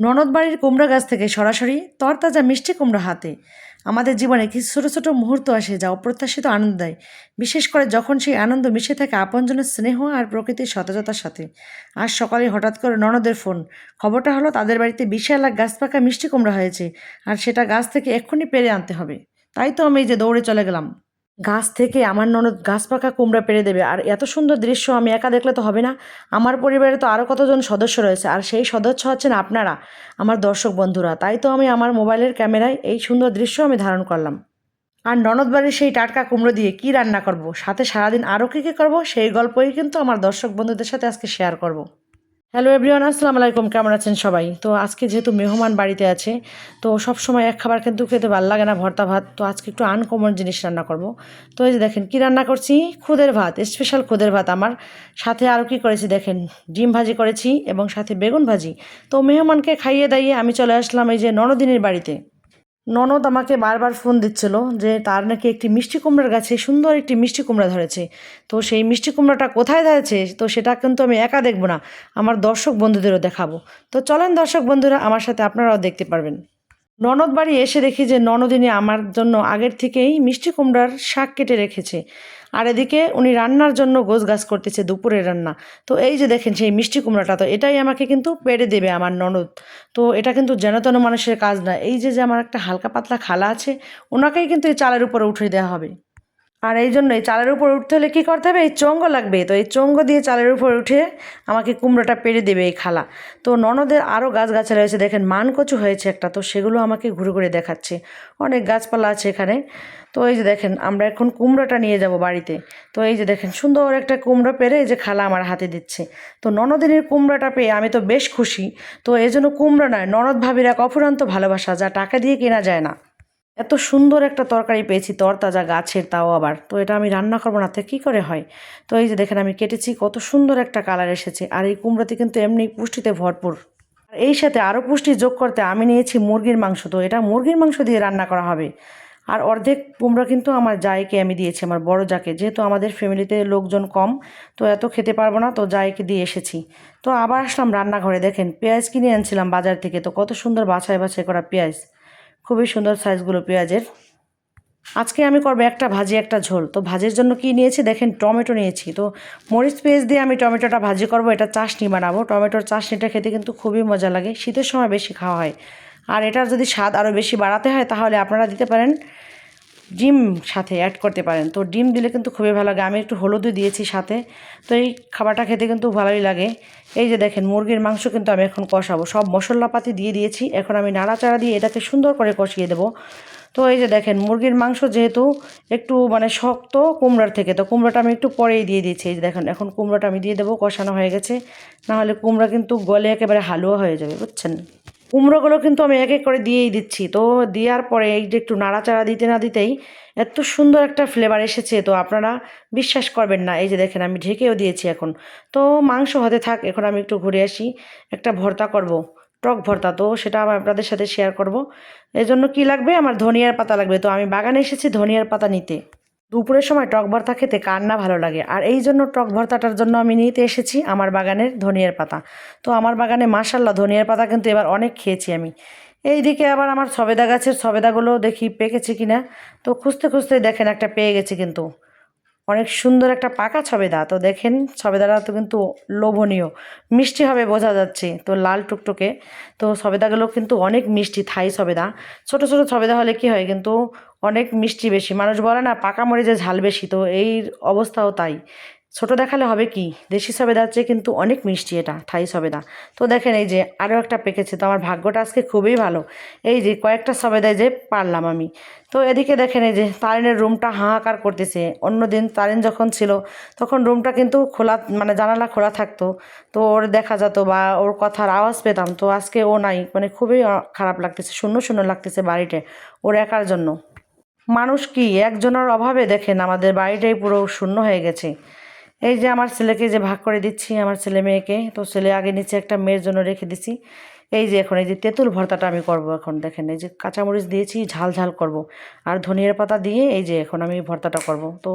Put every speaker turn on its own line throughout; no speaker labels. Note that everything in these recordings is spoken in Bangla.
ননদ বাড়ির কুমড়া গাছ থেকে সরাসরি তরতাজা মিষ্টি কুমড়া হাতে। আমাদের জীবনে কিছু ছোটো ছোটো মুহূর্ত আসে যা অপ্রত্যাশিত আনন্দ দেয়, বিশেষ করে যখন সেই আনন্দ মিশে থাকে আপনজনের স্নেহ আর প্রকৃতির সতেজতার সাথে। আজ সকালে হঠাৎ করে ননদের ফোন। খবরটা হলো তাদের বাড়িতে বিশাল এক গাছ পাকা মিষ্টি কুমড়া হয়েছে, আর সেটা গাছ থেকে এক্ষুনি পেরে আনতে হবে। তাই তো আমি যে দৌড়ে চলে গেলাম। গাছ থেকে আমার ননদ গাছ পাকা কুমড়া পেরে দেবে। আর এত সুন্দর দৃশ্য আমি একা দেখলে তো হবে না। আমার পরিবারে তো আরও কতজন সদস্য রয়েছে, আর সেই সদস্য হচ্ছেন আপনারা, আমার দর্শক বন্ধুরা। তাই তো আমি আমার মোবাইলের ক্যামেরায় এই সুন্দর দৃশ্য আমি ধারণ করলাম। আর ননদ বাড়ির সেই টাটকা কুমড়ো দিয়ে কি রান্না করব? সাথে সারাদিন আরও কী কী করব? সেই গল্পই কিন্তু আমার দর্শক বন্ধুদের সাথে আজকে শেয়ার করব। হ্যালো এভরিওয়ান আসসালামু আলাইকুম। কেমন আছেন সবাই? তো আজকে যেহেতু মেহমান বাড়িতে আছে, তো সব সময় এক খাবার কিন্তু খেতে ভালো লাগে না, ভর্তা ভাত। তো আজকে একটু আনকমন জিনিস রান্না করব। তো এই যে দেখেন, কী রান্না করছি? খুদের ভাত স্পেশাল খুদের ভাত আমার। সাথে আরও কি করেছি দেখেন, ডিম ভাজি করেছি এবং সাথে বেগুন ভাজি। তো মেহমানকে খাইয়ে দাইয়ে আমি চলে আসলাম এই যে নরদিনের বাড়িতে। ননদ আমাকে বারবার ফোন দিচ্ছিল যে তার নাকি একটি মিষ্টি কুমড়ার গাছে সুন্দর একটি মিষ্টি কুমড়া ধরেছে। তো সেই মিষ্টি কুমড়াটা কোথায় ধরেছে? তো সেটা কিন্তু আমি একা দেখব না, আমার দর্শক বন্ধুদেরও দেখাবো। তো চলেন দর্শক বন্ধুরা, আমার সাথে আপনারাও দেখতে পারবেন। ননদ বাড়ি এসে দেখি যে ননদিনী আমার জন্য আগের থেকেই মিষ্টি কুমড়ার শাক কেটে রেখেছে। আর এদিকে উনি রান্নার জন্য গোছ গাছ করতেছে দুপুরের রান্না। তো এই যে দেখেন সেই মিষ্টি কুমড়াটা, তো এটাই আমাকে কিন্তু পেড়ে দেবে আমার ননদ। তো এটা কিন্তু যেন তেন মানুষের কাজ না। এই যে যে আমার একটা হালকা পাতলা খালা আছে, ওনাকেই কিন্তু এই চালের উপরে উঠে দেওয়া হবে। আর এই জন্য এই চালের উপর উঠতে হলে কী করতে হবে? এই চঙ্গ লাগবে। তো এই চঙ্গ দিয়ে চালের উপর উঠে আমাকে কুমড়োটা পেরে দেবে এই খালা। তো ননদের আরও গাছগাছালি রয়েছে। দেখেন, মানকচু হয়েছে একটা। তো সেগুলো আমাকে ঘুরে ঘুরে দেখাচ্ছে। অনেক গাছপালা আছে এখানে। তো এই যে দেখেন, আমরা এখন কুমড়োটা নিয়ে যাব বাড়িতে। তো এই যে দেখেন, সুন্দর একটা কুমড়ো পেরে এই যে খালা আমার হাতে দিচ্ছে। তো ননদিনের কুমড়োটা পেয়ে আমি তো বেশ খুশি। তো এই জন্য কুমড়ো নয়, ননদ ভাবির এক অফুরান্ত ভালোবাসা যা টাকা দিয়ে কেনা যায় না। এত সুন্দর একটা তরকারি পেয়েছি, তরতাজা গাছের তাও আবার। তো এটা আমি রান্না করব না তো কী করে হয়? তো এই যে দেখেন আমি কেটেছি, কত সুন্দর একটা কালার এসেছে। আর এই কুমড়োতে কিন্তু এমনি পুষ্টিতে ভরপুর। আর এই সাথে আরও পুষ্টি যোগ করতে আমি নিয়েছি মুরগির মাংস। তো এটা মুরগির মাংস দিয়ে রান্না করা হবে। আর অর্ধেক কুমড়ো কিন্তু আমার জায়কে আমি দিয়েছি, আমার বড় যাকে যেহেতু আমাদের ফ্যামিলিতে লোকজন কম, তো এত খেতে পারব না, তো জায়কে দিয়ে এসেছি। তো আবার আসলাম রান্নাঘরে, দেখেন পেঁয়াজ কিনে আনছিলাম বাজার থেকে। তো কত সুন্দর বাছাই বাছাই করা পেঁয়াজ। খুবই সুন্দর সাইজগুলো পেঁয়াজের। আজকে আমি করব একটা ভাজি, একটা ঝোল। তো ভাজির জন্য কি নিয়েছি? দেখেন, টমেটো নিয়েছি। তো মরিচ পেঁয়াজ দিয়ে আমি টমেটোটা ভাজি করব, এটা চাশনি বানাবো। টমেটোর চাশনিটা খেতে কিন্তু খুবই মজা লাগে। শীতের সময় বেশি খাওয়া হয়। আর এটার যদি স্বাদ আরও বেশি বাড়াতে হয়, তাহলে আপনারা দিতে পারেন। ডিম সাথে অ্যাড করতে পারেন। তো ডিম দিলে কিন্তু খুবই ভালো লাগে। আমি একটু হলুদও দিয়েছি সাথে। তো এই খাবারটা খেতে কিন্তু ভালোই লাগে। এই যে দেখেন, মুরগির মাংস কিন্তু আমি এখন কষাবো। সব মশলাপাতি দিয়ে দিয়েছি। এখন আমি নাড়াচাড়া দিয়ে এটাকে সুন্দর করে কষিয়ে দেবো। তো এই যে দেখেন, মুরগির মাংস যেহেতু একটু মানে শক্ত কুমড়ার থেকে, তো কুমড়োটা আমি একটু পরেই দিয়ে দিয়েছি। এই যে দেখেন, এখন কুমড়োটা আমি দিয়ে দেবো, কষানো হয়ে গেছে। নাহলে কুমড়া কিন্তু গলে একেবারে হালুয়া হয়ে যাবে, বুঝছেন? কুমড়োগুলো কিন্তু আমি এক এক করে দিয়েই দিচ্ছি। তো দেওয়ার পরে এই যে একটু নাড়াচাড়া দিতে না দিতেই এত সুন্দর একটা ফ্লেভার এসেছে। তো আপনারা বিশ্বাস করবেন না, এই যে দেখেন আমি ঢেকেও দিয়েছি এখন। তো মাংস হতে থাক, এখন আমি একটু ঘুরে আসি। একটা ভর্তা করব, টক ভর্তা। তো সেটা আমি আপনাদের সাথে শেয়ার করব। এই জন্য কী লাগবে? আমার ধনিয়ার পাতা লাগবে। তো আমি বাগানে এসেছি ধনিয়ার পাতা নিতে। দুপুরের সময় টক ভর্তা খেতে কার না ভালো লাগে। আর এই জন্য টক ভর্তাটার জন্য আমি নিতে এসেছি আমার বাগানের ধনিয়ার পাতা। তো আমার বাগানে মাসাল্লা ধনিয়ার পাতা কিন্তু এবার অনেক খেয়েছি আমি। এই দিকে আবার আমার সবেদা গাছের সবেদাগুলো দেখি পেকেছে কিনা। তো খুঁজতে খুঁজতে দেখেন একটা পেয়ে গেছি কিন্তু। অনেক সুন্দর একটা পাকা ছবেদা। তো দেখেন, ছবেদাটা তো কিন্তু লোভনীয়। মিষ্টি হবে বোঝা যাচ্ছে তো লাল টুকটুকে। তো ছবেদাগুলো কিন্তু অনেক মিষ্টি, থাই ছবেদা। ছোট ছোট ছবেদা হলে কি হয় কিন্তু অনেক মিষ্টি বেশি। মানুষ বলে না, পাকা মরিচে ঝাল বেশি। তো এই অবস্থাও তাই। ছোট দেখালে হবে কি? দেশি সবেদার চেয়ে কিন্তু অনেক মিষ্টি এটা, থাই সবেদা। তো দেখেন এই যে আরও একটা পেকেছে, তো আমার ভাগ্যটা আজকে খুবই ভালো। এই যে কয়েকটা সবেদায় যে পারলাম আমি। তো এদিকে দেখেন এই যে তারিনের রুমটা হাহাকার করতেছে। অন্য দিন তারিন যখন ছিল, তখন রুমটা কিন্তু খোলা মানে জানালা খোলা থাকতো। তো ওর দেখা যেত বা ওর কথার আওয়াজ পেতাম। তো আজকে ও নাই মানে খুবই খারাপ লাগতেছে, শূন্য শূন্য লাগতেছে বাড়িতে, ওর একার জন্য। মানুষ কি? একজনের অভাবে দেখেন আমাদের বাড়িটাই পুরো শূন্য হয়ে গেছে। এই যে আমার ছেলেকে যে ভাগ করে দিচ্ছি আমার ছেলে মেয়েকে, তো ছেলে আগে নিচে একটা মেয়ের জন্য রেখে দিছি। এই যে এখন এই যে তেঁতুল ভর্তাটা আমি করব এখন, দেখেন এই যে কাঁচামরিচ দিয়েছি, ঝাল ঝাল করব। আর ধনিয়ার পাতা দিয়ে এই যে এখন আমি ভর্তাটা করব। তো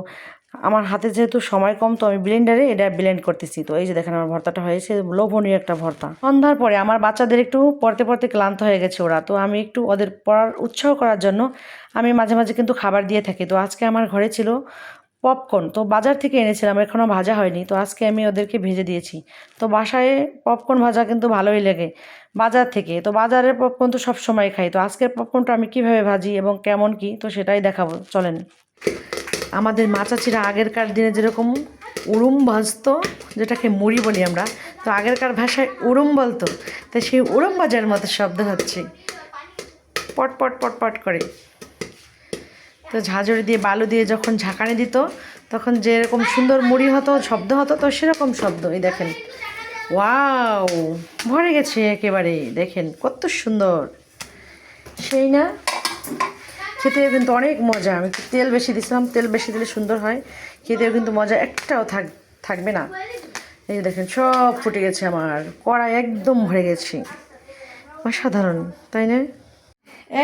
আমার হাতে যেহেতু সময় কম, তো আমি ব্লেন্ডারে এটা ব্লেন্ড করতেছি। তো এই যে দেখেন আমার ভর্তাটা হয়েছে, লোভনীয় একটা ভর্তা। সন্ধ্যার পরে আমার বাচ্চাদের একটু পড়তে পড়তে ক্লান্ত হয়ে গেছে ওরা, তো আমি একটু ওদের পড়ার উৎসাহ করার জন্য আমি মাঝে মাঝে কিন্তু খাবার দিয়ে থাকি। তো আজকে আমার ঘরে ছিল পপকর্ন। তো বাজার থেকে এনেছিলাম এখনও ভাজা হয়নি। তো আজকে আমি ওদেরকে ভেজে দিয়েছি। তো বাসায় পপকর্ন ভাজা কিন্তু ভালোই লাগে বাজার থেকে। তো বাজারের পপকর্ন তো সব সময় খাই। তো আজকের পপকর্নটা আমি কীভাবে ভাজি এবং কেমন কি, তো সেটাই দেখাবো। চলেন। আমাদের মা চাচিরা আগেরকার দিনে যেরকম উড়ুম ভাজতো, যেটাকে মুড়ি বলি আমরা, তো আগেরকার ভাষায় উড়ুম বলতো। তো সেই উড়ুম ভাজার মতো শব্দ হচ্ছে। পট পট পট পট করে। তো ঝাঁঝরি দিয়ে বালু দিয়ে যখন ঝাঁকানি দিত, তখন যেরকম সুন্দর মুড়ি হতো, শব্দ হতো, তো সেরকম শব্দ। এই দেখেন। ওয়াও! ভরে গেছে একেবারে দেখেন, কত সুন্দর। সেই না? খেতেও কিন্তু অনেক মজা। আমি তেল বেশি দিছিলাম, তেল বেশি দিলে সুন্দর হয়। খেতেও কিন্তু মজা একটাও থাক থাকবে না। এই দেখেন, সব ফুটে গেছে আমার। কড়াই একদম ভরে গেছে। অসাধারণ, তাই না?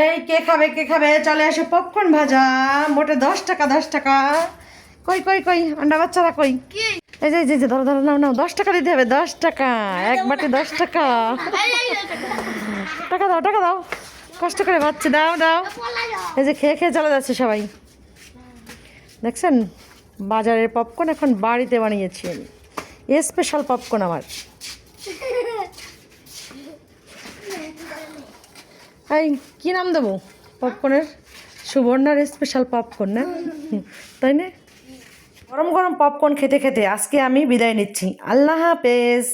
এই কে খাবে কে খাবে? চলে আসে পপকর্ন ভাজা। মোটে দশ টাকা দশ টাকা। কই কই কই? আন্ডা বাচ্চারা কই? এই যে যে, ধরো ধরো নাও নাও। দশ টাকা দিতে হবে দশ টাকা। এক বাটি দশ টাকা। টাকা দাও টাকা দাও। কষ্ট করে ভাবছি দাও দাও। এই যে খেয়ে খেয়ে চলে যাচ্ছে সবাই। দেখছেন? বাজারের পপকর্ন এখন বাড়িতে বানিয়েছি আমি। স্পেশাল পপকর্ন আমার। এই, কী নাম দেবো? পপকর্নের সুবর্ণার স্পেশাল পপকর্ন না? তাই না? গরম গরম পপকর্ন খেতে খেতে আজকে আমি বিদায় নিচ্ছি। আল্লাহ হাফেজ।